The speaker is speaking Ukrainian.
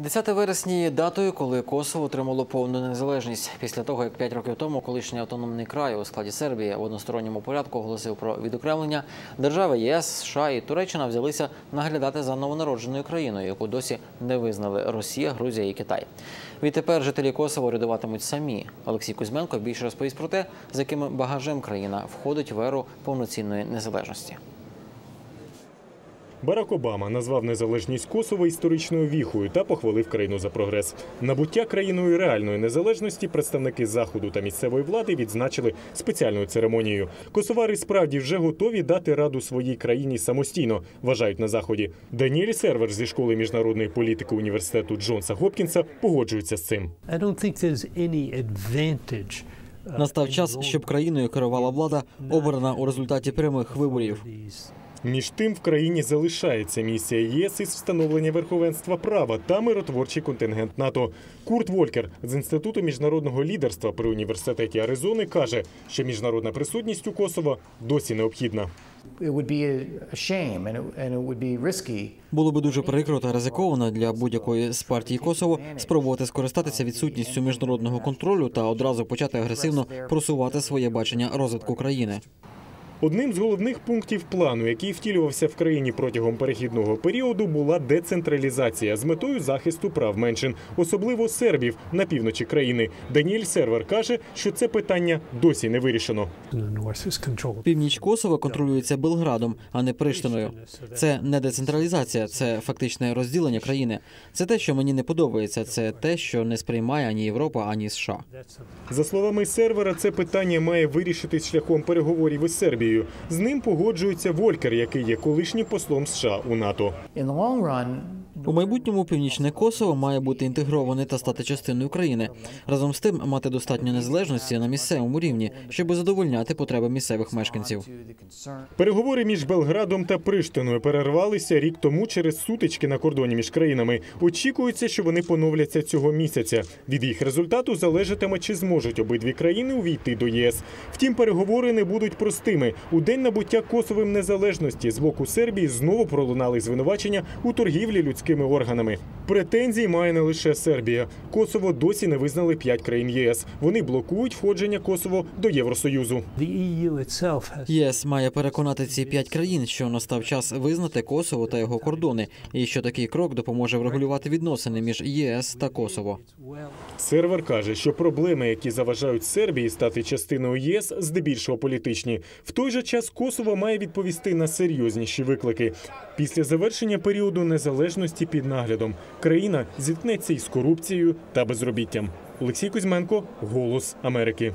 10 вересня є датою, коли Косово отримало повну незалежність. Після того, як 5 років тому колишній автономний край у складі Сербії в односторонньому порядку оголосив про відокремлення, держави ЄС, США і Туреччина взялися наглядати за новонародженою країною, яку досі не визнали Росія, Грузія і Китай. Відтепер жителі Косово рядуватимуть самі. Олексій Кузьменко більше розповість про те, з яким багажем країна входить в еру повноцінної незалежності. Барак Обама назвав незалежність Косова історичною віхою та похвалив країну за прогрес. Набуття країною реальної незалежності представники заходу та місцевої влади відзначили спеціальною церемонією. Косовари справді вже готові дати раду своїй країні самостійно, вважають на заході. Даніель Сервер зі школи міжнародної політики університету Джонса Гопкінса погоджується з цим. Uh, Настав час, щоб країною керувала влада, обрана у результаті прямих виборів. Між тим в країні залишається місія ЄС із встановлення верховенства права та миротворчий контингент НАТО. Курт Волькер з інституту міжнародного лідерства при університеті Аризони каже, що міжнародна присутність у Косово досі необхідна. Було би дуже прикро та ризиковано для будь-якої з партій Косово спробувати скористатися відсутністю міжнародного контролю та одразу почати агресивно просувати своє бачення розвитку країни. Одним з головних пунктів плану, який втілювався в країні протягом перехідного періоду, була децентралізація з метою захисту прав меншин, особливо сербів на півночі країни. Даніель Сервер каже, що це питання досі не вирішено. Північ Косово контролюється Белградом, а не Приштиною. Це не децентралізація, це фактичне розділення країни. Це те, що мені не подобається. Це те, що не сприймає ані Європа, ані США. За словами сервера, це питання має вирішитись шляхом переговорів із Сербією. З ним погоджується Волькер, який є колишнім послом США у НАТО. У майбутньому північне Косово має бути інтегроване та стати частиною країни. Разом з тим мати достатньо незалежності на місцевому рівні, щоб задовольняти потреби місцевих мешканців. Переговори між Белградом та Приштиною перервалися рік тому через сутички на кордоні між країнами. Очікується, що вони поновляться цього місяця. Від їх результату залежатиме, чи зможуть обидві країни увійти до ЄС. Втім, переговори не будуть простими. У день набуття Косовим незалежності з боку Сербії знову пролунали звинувачення у торгівлі людськими органами. Претензій має не лише Сербія. Косово досі не визнали п'ять країн ЄС. Вони блокують входження Косово до Євросоюзу. Has ЄС має переконати ці п'ять країн, що настав час визнати Косово та його кордони, і що такий крок допоможе врегулювати відносини між ЄС та Косово. Сервер каже, що проблеми, які заважають Сербії стати частиною ЄС, здебільшого політичні. В той же час Косово має відповісти на серйозніші виклики. Після завершення періоду незалежності під наглядом країна зіткнеться із корупцією та безробіттям. Олексій Кузьменко, Голос Америки.